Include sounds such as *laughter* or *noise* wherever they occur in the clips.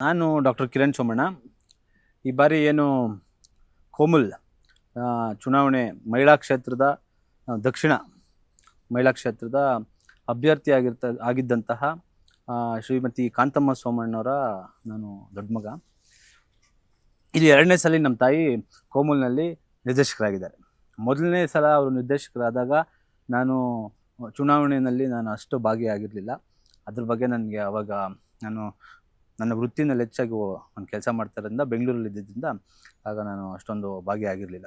ನಾನು ಡಾಕ್ಟರ್ ಕಿರಣ್ ಸೋಮಣ್ಣ. ಈ ಬಾರಿ ಏನು ಕೋಮುಲ್ ಚುನಾವಣೆ ಮಹಿಳಾ ಕ್ಷೇತ್ರದ ದಕ್ಷಿಣ ಮಹಿಳಾ ಕ್ಷೇತ್ರದ ಅಭ್ಯರ್ಥಿ ಆಗಿರ್ತ, ಆಗಿದ್ದಂತಹ ಶ್ರೀಮತಿ ಕಾಂತಮ್ಮ ಸೋಮಣ್ಣವರ ನಾನು ದೊಡ್ಡ ಮಗ. ಇದು ಎರಡನೇ ಸಲ ನಮ್ಮ ತಾಯಿ ಕೋಮುಲ್ನಲ್ಲಿ ನಿರ್ದೇಶಕರಾಗಿದ್ದಾರೆ. ಮೊದಲನೇ ಸಲ ಅವರು ನಿರ್ದೇಶಕರಾದಾಗ ನಾನು ಚುನಾವಣೆಯಲ್ಲಿ ನಾನು ಅಷ್ಟು ಭಾಗಿಯಾಗಿರಲಿಲ್ಲ. ಅದ್ರ ಬಗ್ಗೆ ನನಗೆ ಅವಾಗ ನಾನು ನನ್ನ ವೃತ್ತಿನಲ್ಲಿ ಹೆಚ್ಚಾಗಿ ನಾನು ಕೆಲಸ ಮಾಡ್ತಾ ಇರೋದ್ರಿಂದ ಬೆಂಗಳೂರಲ್ಲಿ ಇದ್ದಿದ್ದರಿಂದ ಆಗ ನಾನು ಅಷ್ಟೊಂದು ಭಾಗಿಯಾಗಿರಲಿಲ್ಲ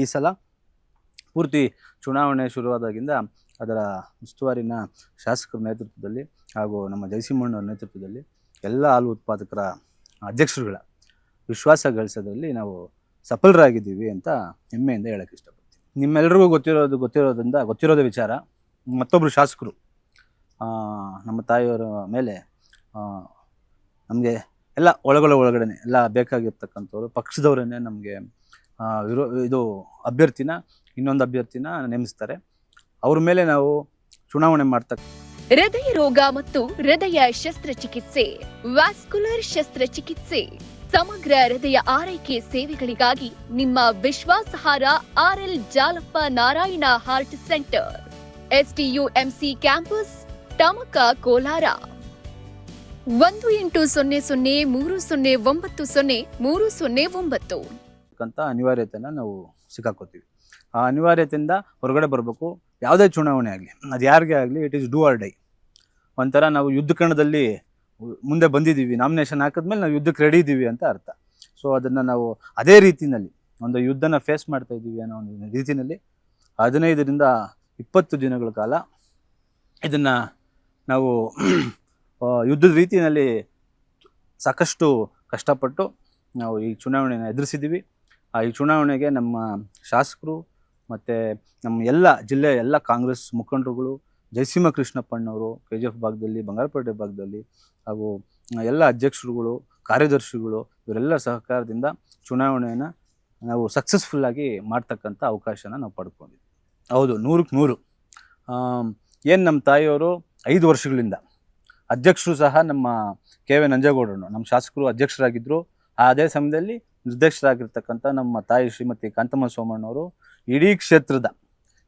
ಈ ಸಲ ಪೂರ್ತಿ ಚುನಾವಣೆ ಶುರುವಾದಾಗಿಂದ ಅದರ ಉಸ್ತುವಾರಿನ ಶಾಸಕರ ನೇತೃತ್ವದಲ್ಲಿ ಹಾಗೂ ನಮ್ಮ ಜಯಸಿಂಹಣ್ಣವ್ರ ನೇತೃತ್ವದಲ್ಲಿ ಎಲ್ಲ ಹಾಲು ಉತ್ಪಾದಕರ ಅಧ್ಯಕ್ಷರುಗಳ ವಿಶ್ವಾಸ ಗಳಿಸೋದ್ರಲ್ಲಿ ನಾವು ಸಫಲರಾಗಿದ್ದೀವಿ ಅಂತ ಹೆಮ್ಮೆಯಿಂದ ಹೇಳಕ್ಕೆ ಇಷ್ಟಪಡ್ತೀನಿ. ನಿಮ್ಮೆಲ್ಲರಿಗೂ ಗೊತ್ತಿರೋದು, ಗೊತ್ತಿರೋದ್ರಿಂದ, ಗೊತ್ತಿರೋದ ವಿಚಾರ. ಮತ್ತೊಬ್ಬರು ಶಾಸಕರು ನಮ್ಮ ತಾಯಿಯವರ ಮೇಲೆ ನಮಗೆ ಎಲ್ಲ ಒಳಗೊಳ ಒಳಗಡೆ ಎಲ್ಲ ಬೇಕಾಗಿರ್ತಕ್ಕಂಥವ್ರು, ಪಕ್ಷದವರನ್ನೇ ನಮಗೆ ವಿರೋ, ಇದು ಅಭ್ಯರ್ಥಿನ, ಇನ್ನೊಂದು ಅಭ್ಯರ್ಥಿನ ನೇಮಿಸ್ತಾರೆ. ಅವ್ರ ಮೇಲೆ ನಾವು ಚುನಾವಣೆ ಮಾಡ್ತಕ್ಕ ಹೃದಯ ರೋಗ ಮತ್ತು ಹೃದಯ ಶಸ್ತ್ರಚಿಕಿತ್ಸೆ, ವ್ಯಾಸ್ಕುಲರ್ ಶಸ್ತ್ರಚಿಕಿತ್ಸೆ, ಸಮಗ್ರ ಹೃದಯ ಆರೈಕೆ ಸೇವೆಗಳಿಗಾಗಿ ನಿಮ್ಮ ವಿಶ್ವಾಸಹಾರ R L Jalappa Narayana heart centre SDUMC campus Tamaka Kolar. ಒಂದು ಎಂಟು ಸೊನ್ನೆ ಸೊನ್ನೆ ಮೂರು ಸೊನ್ನೆ ಒಂಬತ್ತು ಸೊನ್ನೆ ಮೂರು ಸೊನ್ನೆ ಒಂಬತ್ತು. ಅಂತ ಅನಿವಾರ್ಯತೆನ ನಾವು ಸಿಕ್ಕಾಕೋತೀವಿ. ಆ ಅನಿವಾರ್ಯತೆಯಿಂದ ಹೊರಗಡೆ ಬರಬೇಕು. ಯಾವುದೇ ಚುನಾವಣೆ ಆಗಲಿ, ಅದು ಯಾರಿಗೆ ಆಗಲಿ it is do or die ಒಂಥರ ನಾವು ಯುದ್ಧ ಕಣದಲ್ಲಿ ಮುಂದೆ ಬಂದಿದ್ದೀವಿ ನಾಮಿನೇಷನ್ ಹಾಕಿದ್ಮೇಲೆ ನಾವು ಯುದ್ಧಕ್ಕೆ ರೆಡಿ ಇದ್ದೀವಿ ಅಂತ ಅರ್ಥ. ಸೊ ಅದನ್ನು ನಾವು ಅದೇ ರೀತಿಯಲ್ಲಿ ಒಂದು ಯುದ್ಧನ ಫೇಸ್ ಮಾಡ್ತಾ ಇದ್ದೀವಿ ಅನ್ನೋ ಒಂದು ರೀತಿಯಲ್ಲಿ ಹದಿನೈದರಿಂದ ಇಪ್ಪತ್ತು ದಿನಗಳ ಕಾಲ ಇದನ್ನು ನಾವು ಯುದ್ಧದ ರೀತಿಯಲ್ಲಿ ಸಾಕಷ್ಟು ಕಷ್ಟಪಟ್ಟು ನಾವು ಈ ಚುನಾವಣೆಯನ್ನು ಎದುರಿಸಿದ್ದೀವಿ. ಆ, ಈ ಚುನಾವಣೆಗೆ ನಮ್ಮ ಶಾಸಕರು ಮತ್ತು ನಮ್ಮ ಎಲ್ಲ ಜಿಲ್ಲೆಯ ಎಲ್ಲ ಕಾಂಗ್ರೆಸ್ ಮುಖಂಡರುಗಳು ಜಯಸಿಂಹ ಕೃಷ್ಣಪ್ಪಣ್ಣವರು ಕೆ ಜಿ ಎಫ್ ಭಾಗದಲ್ಲಿ, ಬಂಗಾರಪೇಟೆ ಭಾಗದಲ್ಲಿ ಹಾಗೂ ಎಲ್ಲ ಅಧ್ಯಕ್ಷರುಗಳು, ಕಾರ್ಯದರ್ಶಿಗಳು ಇವರೆಲ್ಲ ಸಹಕಾರದಿಂದ ಚುನಾವಣೆಯನ್ನು ನಾವು ಸಕ್ಸಸ್ಫುಲ್ಲಾಗಿ ಮಾಡ್ತಕ್ಕಂಥ ಅವಕಾಶನ ನಾವು ಪಡ್ಕೊಂಡಿದ್ವಿ ಹೌದು, ನೂರಕ್ಕೆ ನೂರು. ಏನು ನಮ್ಮ ತಾಯಿಯವರು ಐದು ವರ್ಷಗಳಿಂದ ಅಧ್ಯಕ್ಷರು ಸಹ ನಮ್ಮ ಕೆ ವಿ ನಂಜೇಗೌಡರು, ನಮ್ಮ ಶಾಸಕರು ಅಧ್ಯಕ್ಷರಾಗಿದ್ದರು ಅದೇ ಸಮಯದಲ್ಲಿ ನಿರ್ದೇಶಕರಾಗಿರ್ತಕ್ಕಂಥ ನಮ್ಮ ತಾಯಿ ಶ್ರೀಮತಿ ಕಾಂತಮ್ಮ ಸೋಮಣ್ಣವರು ಇಡೀ ಕ್ಷೇತ್ರದ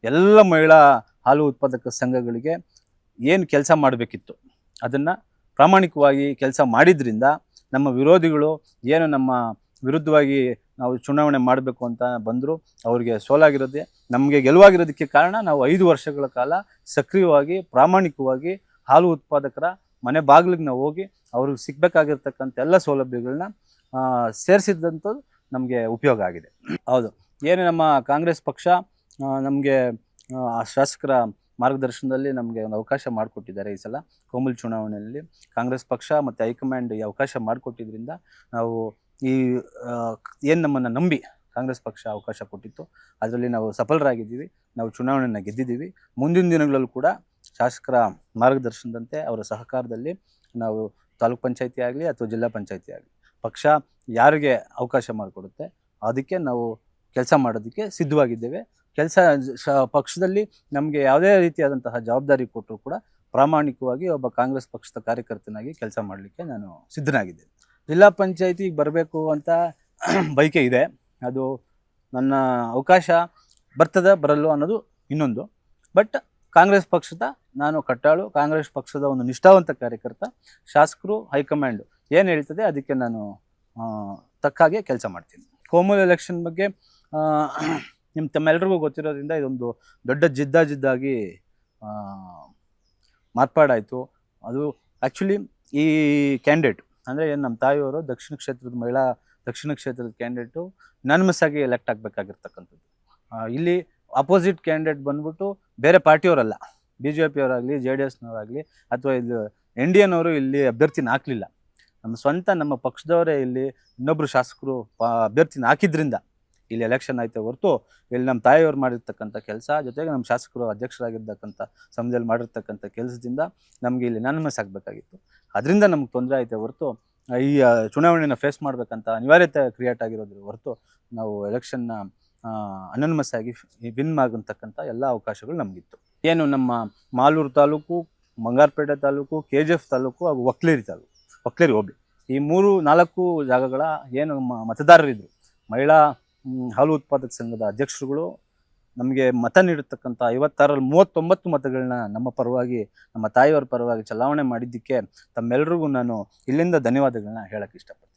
ಎಲ್ಲ ಮಹಿಳಾ ಹಾಲು ಉತ್ಪಾದಕ ಸಂಘಗಳಿಗೆ ಏನು ಕೆಲಸ ಮಾಡಬೇಕಿತ್ತು, ಅದನ್ನು ಪ್ರಾಮಾಣಿಕವಾಗಿ ಕೆಲಸ ಮಾಡಿದ್ರಿಂದ ನಮ್ಮ ವಿರೋಧಿಗಳು ಏನು ನಮ್ಮ ವಿರುದ್ಧವಾಗಿ ನಾವು ಚುನಾವಣೆ ಮಾಡಬೇಕು ಅಂತ ಬಂದರು, ಅವರಿಗೆ ಸೋಲಾಗಿರೋದೆ ನಮಗೆ ಗೆಲುವಾಗಿರೋದಕ್ಕೆ ಕಾರಣ ನಾವು ಐದು ವರ್ಷಗಳ ಕಾಲ ಸಕ್ರಿಯವಾಗಿ, ಪ್ರಾಮಾಣಿಕವಾಗಿ ಹಾಲು ಉತ್ಪಾದಕರ ಮನೆ ಬಾಗಿಲಿಗೆ ನಾವು ಹೋಗಿ ಅವ್ರಿಗೆ ಸಿಗ್ಬೇಕಾಗಿರ್ತಕ್ಕಂಥ ಎಲ್ಲ ಸೌಲಭ್ಯಗಳನ್ನ ಸೇರಿಸಿದಂಥದ್ದು ನಮಗೆ ಉಪಯೋಗ ಆಗಿದೆ. ಹೌದು. ಏನು ನಮ್ಮ ಕಾಂಗ್ರೆಸ್ ಪಕ್ಷ ನಮಗೆ ಶಾಸಕರ ಮಾರ್ಗದರ್ಶನದಲ್ಲಿ ನಮಗೆ ಒಂದು ಅವಕಾಶ ಮಾಡಿಕೊಟ್ಟಿದ್ದಾರೆ ಈ ಸಲ. ಕೋಮಲ್ ಚುನಾವಣೆಯಲ್ಲಿ ಕಾಂಗ್ರೆಸ್ ಪಕ್ಷ ಮತ್ತು ಹೈಕಮಾಂಡ್ ಈ ಅವಕಾಶ ಮಾಡಿಕೊಟ್ಟಿದ್ರಿಂದ ನಾವು ಈ ಏನು ನಮ್ಮನ್ನು ನಂಬಿ ಕಾಂಗ್ರೆಸ್ ಪಕ್ಷ ಅವಕಾಶ ಕೊಟ್ಟಿತ್ತು, ಅದರಲ್ಲಿ ನಾವು ಸಫಲರಾಗಿದ್ದೀವಿ. ನಾವು ಚುನಾವಣೆಯನ್ನು ಗೆದ್ದಿದ್ದೀವಿ. ಮುಂದಿನ ದಿನಗಳಲ್ಲೂ ಕೂಡ ಶಾಸಕರ ಮಾರ್ಗದರ್ಶನದಂತೆ ಅವರ ಸಹಕಾರದಲ್ಲಿ ನಾವು ತಾಲೂಕ್ ಪಂಚಾಯಿತಿ ಆಗಲಿ ಅಥವಾ ಜಿಲ್ಲಾ ಪಂಚಾಯಿತಿ ಆಗಲಿ ಪಕ್ಷ ಯಾರಿಗೆ ಅವಕಾಶ ಮಾಡಿಕೊಡುತ್ತೆ ಅದಕ್ಕೆ ನಾವು ಕೆಲಸ ಮಾಡೋದಕ್ಕೆ ಸಿದ್ಧವಾಗಿದ್ದೇವೆ. ಕೆಲಸ ಪಕ್ಷದಲ್ಲಿ ನಮಗೆ ಯಾವುದೇ ರೀತಿಯಾದಂತಹ ಜವಾಬ್ದಾರಿ ಕೊಟ್ಟರು ಕೂಡ ಪ್ರಾಮಾಣಿಕವಾಗಿ ಒಬ್ಬ ಕಾಂಗ್ರೆಸ್ ಪಕ್ಷದ ಕಾರ್ಯಕರ್ತನಾಗಿ ಕೆಲಸ ಮಾಡಲಿಕ್ಕೆ ನಾನು ಸಿದ್ಧನಾಗಿದ್ದೇನೆ. ಜಿಲ್ಲಾ ಪಂಚಾಯತಿಗೆ ಬರಬೇಕು ಅಂತ *clears throat* ಬಯಕೆ ಇದೆ. ಅದು ನನ್ನ ಅವಕಾಶ ಬರ್ತದೆ ಬರಲ್ಲ ಅನ್ನೋದು ಇನ್ನೊಂದು. ಬಟ್ ಕಾಂಗ್ರೆಸ್ ಪಕ್ಷದ ನಾನು ಕಟ್ಟಾಳು, ಕಾಂಗ್ರೆಸ್ ಪಕ್ಷದ ಒಂದು ನಿಷ್ಠಾವಂತ ಕಾರ್ಯಕರ್ತ, ಶಾಸಕರು, ಹೈಕಮಾಂಡ್ ಏನು ಹೇಳ್ತದೆ ಅದಕ್ಕೆ ನಾನು ತಕ್ಕ ಹಾಗೆ ಕೆಲಸ ಮಾಡ್ತೀನಿ. ಕೋಮಲ್ ಎಲೆಕ್ಷನ್ ಬಗ್ಗೆ ನಿಮ್ಮ ತಮ್ಮೆಲ್ಲರಿಗೂ ಗೊತ್ತಿರೋದ್ರಿಂದ ಇದೊಂದು ದೊಡ್ಡ ಜಿದ್ದಾಜಿದ್ದಾಗಿ ಮಾರ್ಪಾಡಾಯಿತು. ಅದು ಆ್ಯಕ್ಚುಲಿ ಈ ಕ್ಯಾಂಡಿಡೇಟ್ ಅಂದರೆ ಏನು ನಮ್ಮ ತಾಯಿಯವರು ದಕ್ಷಿಣ ಕ್ಷೇತ್ರದ ಮಹಿಳಾ, ದಕ್ಷಿಣ ಕ್ಷೇತ್ರದ ಕ್ಯಾಂಡಿಡೇಟು ಆಗಿ ಎಲೆಕ್ಟ್ ಆಗಬೇಕಾಗಿರ್ತಕ್ಕಂಥದ್ದು. ಇಲ್ಲಿ ಅಪೋಸಿಟ್ ಕ್ಯಾಂಡಿಡೇಟ್ ಬಂದ್ಬಿಟ್ಟು ಬೇರೆ ಪಾರ್ಟಿಯವರಲ್ಲ ಬಿ ಜೆ ಪಿಯವರಾಗಲಿ ಜೆ ಡಿ ಎಸ್ನವರಾಗಲಿ ಅಥವಾ ಇದು ಎನ್ ಡಿ ಎನವರು ಇಲ್ಲಿ ಅಭ್ಯರ್ಥಿನ ಹಾಕಲಿಲ್ಲ. ನಮ್ಮ ಸ್ವಂತ ನಮ್ಮ ಪಕ್ಷದವರೇ ಇಲ್ಲಿ ಇನ್ನೊಬ್ಬರು ಶಾಸಕರು ಅಭ್ಯರ್ಥಿನ ಹಾಕಿದ್ರಿಂದ ಇಲ್ಲಿ ಎಲೆಕ್ಷನ್ ಆಯ್ತು ಹೊರತು ಇಲ್ಲಿ ನಮ್ಮ ತಾಯಿಯವರು ಮಾಡಿರ್ತಕ್ಕಂಥ ಕೆಲಸ, ಜೊತೆಗೆ ನಮ್ಮ ಶಾಸಕರು ಅಧ್ಯಕ್ಷರಾಗಿರ್ತಕ್ಕಂಥ ಸಮಯದಲ್ಲಿ ಮಾಡಿರ್ತಕ್ಕಂಥ ಕೆಲಸದಿಂದ ನಮಗೆ ಇಲ್ಲಿ ಅನಾನಮಸ್ ಆಗಬೇಕಾಗಿತ್ತು ಅದರಿಂದ ನಮ್ಗೆ ತೊಂದರೆ ಆಯ್ತು ಹೊರತು, ಈ ಚುನಾವಣೆಯನ್ನು ಫೇಸ್ ಮಾಡಬೇಕಂತ ಅನಿವಾರ್ಯತೆ ಕ್ರಿಯೇಟ್ ಆಗಿರೋದ್ರ ಹೊರತು ನಾವು ಎಲೆಕ್ಷನ್ನ ಅನನ್ಮಸ್ ಆಗಿ ವಿನ್ ಆಗತಕ್ಕಂಥ ಎಲ್ಲ ಅವಕಾಶಗಳು ನಮಗಿತ್ತು. ಏನು ನಮ್ಮ Malur taluk, Bangarpet taluk K G F taluk ಹಾಗೂ ಒಕ್ಲೇರಿ ತಾಲೂಕು, ಒಕ್ಲೇರಿ ಹೋಬಳಿ. ಈ ಮೂರು, ನಾಲ್ಕು ಜಾಗಗಳ ಏನು ಮತದಾರರಿದ್ದರು ಮಹಿಳಾ ಹಾಲು ಉತ್ಪಾದಕ ಸಂಘದ ಅಧ್ಯಕ್ಷರುಗಳು ನಮಗೆ ಮತ ನೀಡಿರ್ತಕ್ಕಂಥ ಐವತ್ತಾರರಲ್ಲಿ ಮೂವತ್ತೊಂಬತ್ತು ಮತಗಳನ್ನ ನಮ್ಮ ಪರವಾಗಿ, ನಮ್ಮ ತಾಯಿಯವರ ಪರವಾಗಿ ಚಲಾವಣೆ ಮಾಡಿದ್ದಕ್ಕೆ ತಮ್ಮೆಲ್ಲರಿಗೂ ನಾನು ಇಲ್ಲಿಂದ ಧನ್ಯವಾದಗಳನ್ನ ಹೇಳಕ್ಕೆ ಇಷ್ಟಪಡ್ತೀನಿ.